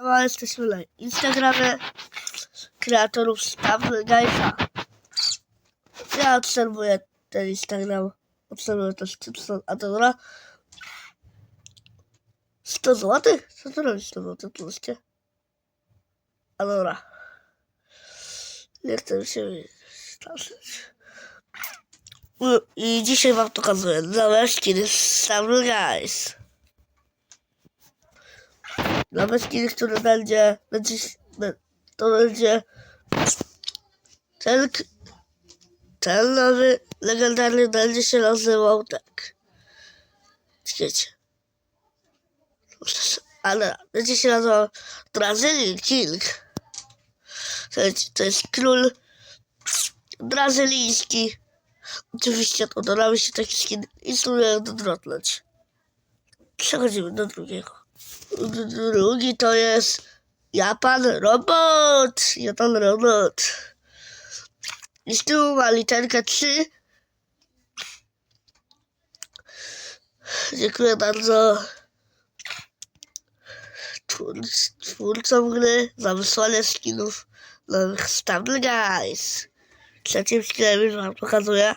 No, jesteśmy na Instagramie kreatorów Stable Guysa. Ja obserwuję ten Instagram. Obserwuję też Chipson Adora. 100 zł? Co to robi 100 zł? Tłuszcie. Adora. Nie chcę się straszyć. I dzisiaj wam pokazuję nowe skiny z Stable Guys. Nowy skin, który będzie, będzie, to będzie ten, ten nowy legendarny będzie się nazywał tak. Czekajcie. Ale będzie się nazywał Brazilian King. Słuchajcie, to jest król brazylijski. Oczywiście to dodamy się taki skin i spróbujemy dodrotnąć. Przechodzimy do drugiego. Drugi to jest Japan Robot. Japan Robot. I z tyłu ma literkę 3. Dziękuję bardzo twórc- twórcom gry za wysłanie skinów nowych Stable Guys. Trzecim skinem już wam pokazuję.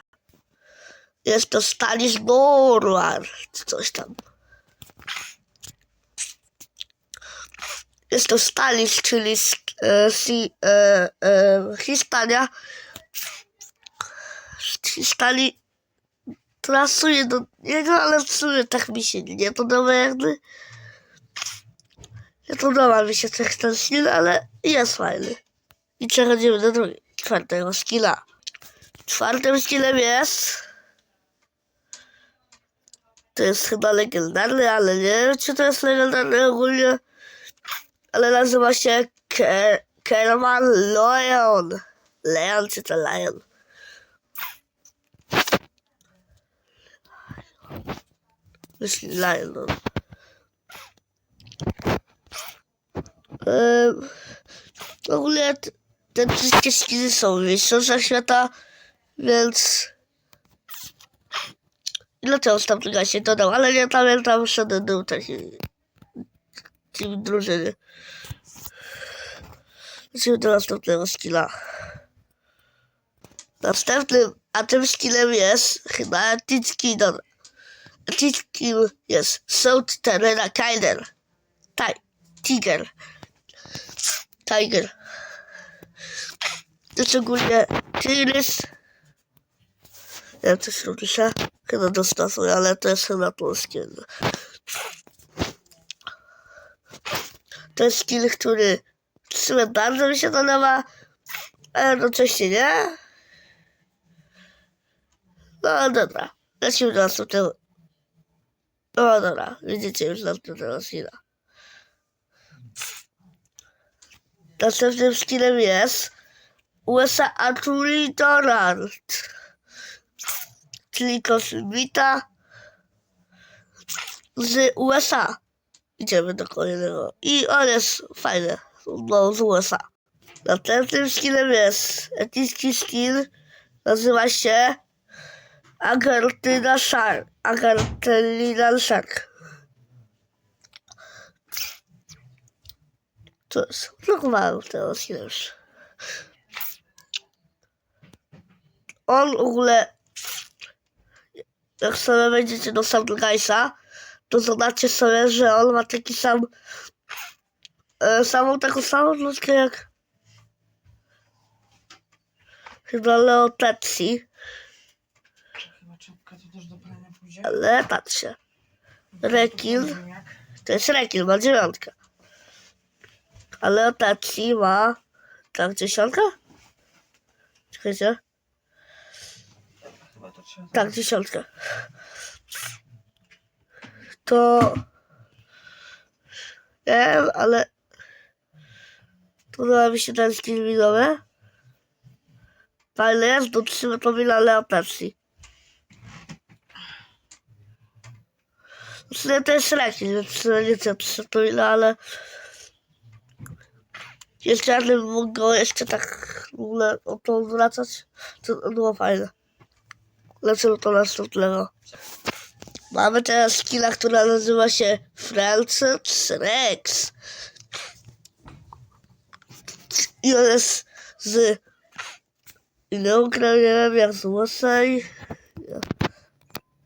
Jest to Stanis Borwar. Coś tam. Jest to Stalis, czyli e, si, e, e, Hiszpania. Stali trasuje do niego, ale w sumie tak mi się nie podoba jakby. Nie podoba mi się tak ten skill, ale jest fajny. I przechodzimy do drugiego, czwartego skilla. Czwartym skillem jest... To jest chyba legendarny, ale nie wiem, czy to jest legendarny ogólnie ale nazywa się Ke- Kerman Lion. Leon czy to Lion? Myśli Lion. Ehm, w ogóle te wszystkie skiny są w mistrzostwach świata, więc... Z tamtego się dodał, ale nie pamiętam, że był taki... Team drużyny. Lecimy do następnego skilla. Następnym, a tym skillem jest chyba dobra. Etyckim jest Sound Terena Kyler. Taj, Tiger. Tiger. To szczególnie Tyrys. Nie wiem, coś robi się. Chyba dostosuje, ale to jest chyba polskie. no. To jest skill, który w sumie bardzo mi się podoba, ale jednocześnie nie. No dobra, lecimy do następnego. No dobra, widzicie już następnego skilla. Następnym skillem jest USA Atuli Donald, czyli kosmita z USA. Idziemy do kolejnego. I on jest fajny. No, z USA. Następnym skillem jest etycki skill. Nazywa się Agartyna Shark. Agartyna Shark. To jest. Blokowałem tego skilla już. On w ogóle jak sobie wejdziecie do Guysa, to zobaczcie sobie, że on ma taki sam e, samą taką samą bluzkę jak chyba Leo Pepsi, Chyba czapka to też do prania pójdzie. ale patrzcie, Rekin, to jest Rekin, ma dziewiątkę, a Leo Pepsi ma tak dziesiątka? Czekajcie, Chyba to trzeba tak dziesiątkę. To nie wiem, ale podoba mi się ten skin widowy. Fajny jest, do trzyma to wina Leo Pepsi. Sumie to jest rekin, więc w sumie nie chcę przypomina, ale jeszcze ja bym mógł go jeszcze tak w ogóle o to zwracać, to było fajne. Lecimy do następnego. Mamy teraz skilla, która nazywa się Francis Rex. I on jest z innego kraju, nie wiem, jak z USA.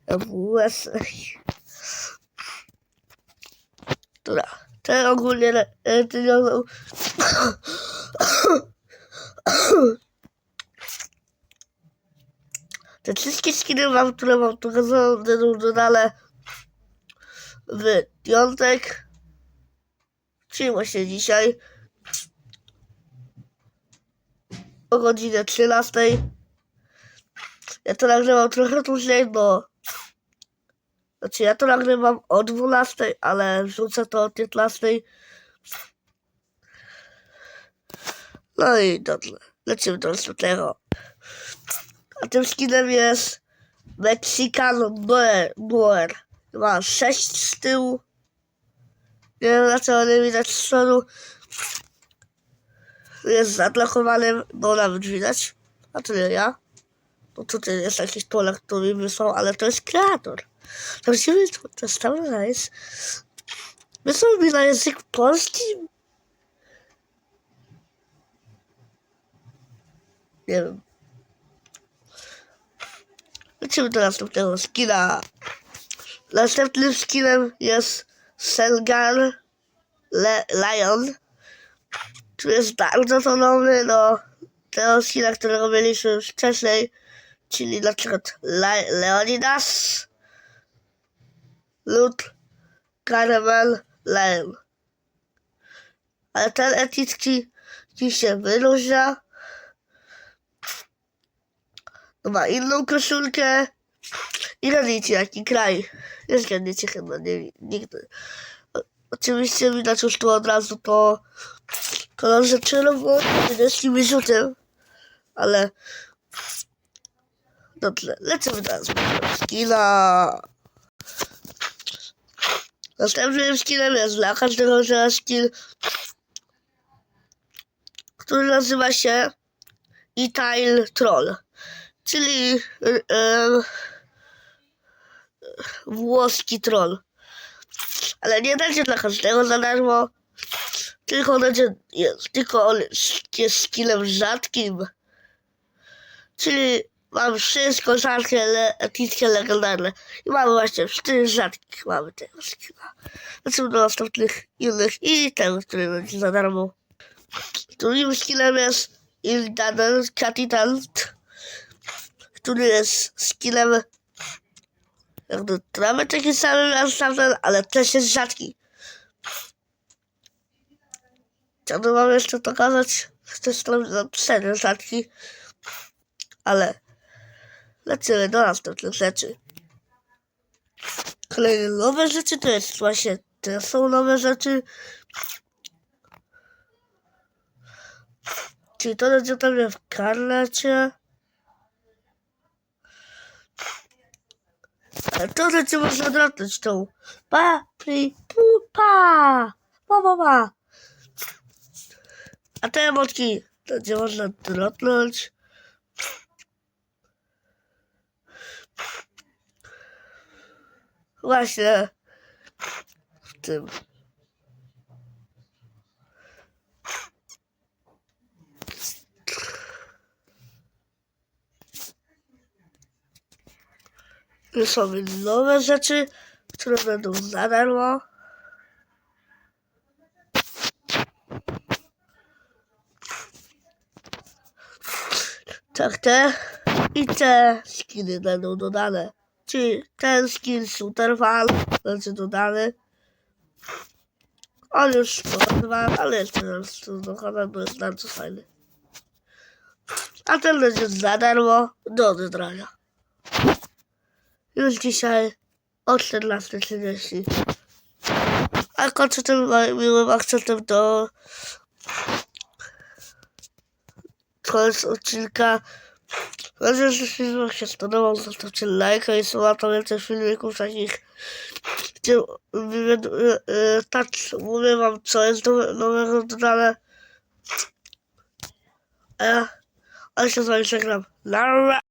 Jak w USA. Dobra, ten ogólnie le- e, ten Te wszystkie skiny wam, które wam pokazałem, dodane w piątek, czyli właśnie dzisiaj, o godzinie 13. Ja to nagrywam trochę później, bo znaczy ja to nagrywam o 12, ale wrzucę to o 15. No i dobrze, lecimy do następnego. A tym skinem jest Mexican Boer. Ma 6 z tyłu. Nie wiem dlaczego nie widać z przodu. Jest zablokowany, bo nawet widać. A to nie ja. Bo tutaj jest jakiś Polak, który wysłał, ale to jest kreator. Prawdziwy to, jest. Wysłał mi na język polski. Nie wiem. Lecimy do następnego skina. Następnym skinem jest Selgar Le Lion, który jest bardzo podobny do tego skina, którego mieliśmy wcześniej, czyli na przykład Le Leonidas lub Caramel Lion. Ale ten dziś się wyróżnia. Ma inną koszulkę i gadajcie jaki kraj. Nie zgadniecie chyba nie, nigdy. O, oczywiście widać już tu od razu to kolorze czerwonym, niebieskim i żółtym, ale dobrze, lecimy teraz do skina. Następnym skinem jest dla każdego z nas skin, który nazywa się E-Tile Troll, czyli y, em, włoski troll. Ale nie będzie dla każdego za darmo, tylko będzie, jest, tylko on jest- jest skillem rzadkim. Czyli mam wszystko rzadkie, le, epickie, legendarne. I mamy właśnie cztery rzadkich mamy tego skilla. Lecimy do następnych innych i ten, który będzie za darmo. Drugim skillem jest Ildaden Catitant, który jest skillem jakby prawie taki sam jak ale też jest rzadki. Chciałbym wam jeszcze pokazać, że jest tam serio rzadki, ale lecimy do następnych rzeczy. Kolejne nowe rzeczy to jest właśnie, te są nowe rzeczy. Czyli to będzie tam w karnecie. To rzeczy można odwrotać tą. Pa, pri, pu, pa, pa, pa, pa. A te emotki to będzie można drotnąć. Właśnie w tym. Są nowe rzeczy, które będą za darmo. Tak te i te skiny będą dodane. Czyli ten skin Shooter Fan będzie dodany. On już podoba, ale jeszcze raz tu dochodzi, bo jest bardzo fajny. A ten będzie za darmo do odebrania. Już dzisiaj o 14.30. A kończę tym miłym akcentem do koniec odcinka. Mam nadzieję, że film się spodobał. Zostawcie lajka i słowa to więcej filmików takich, gdzie e, e, tak mówię wam, co jest nowe- nowego dodane. A ja, ale się z wami. Nara!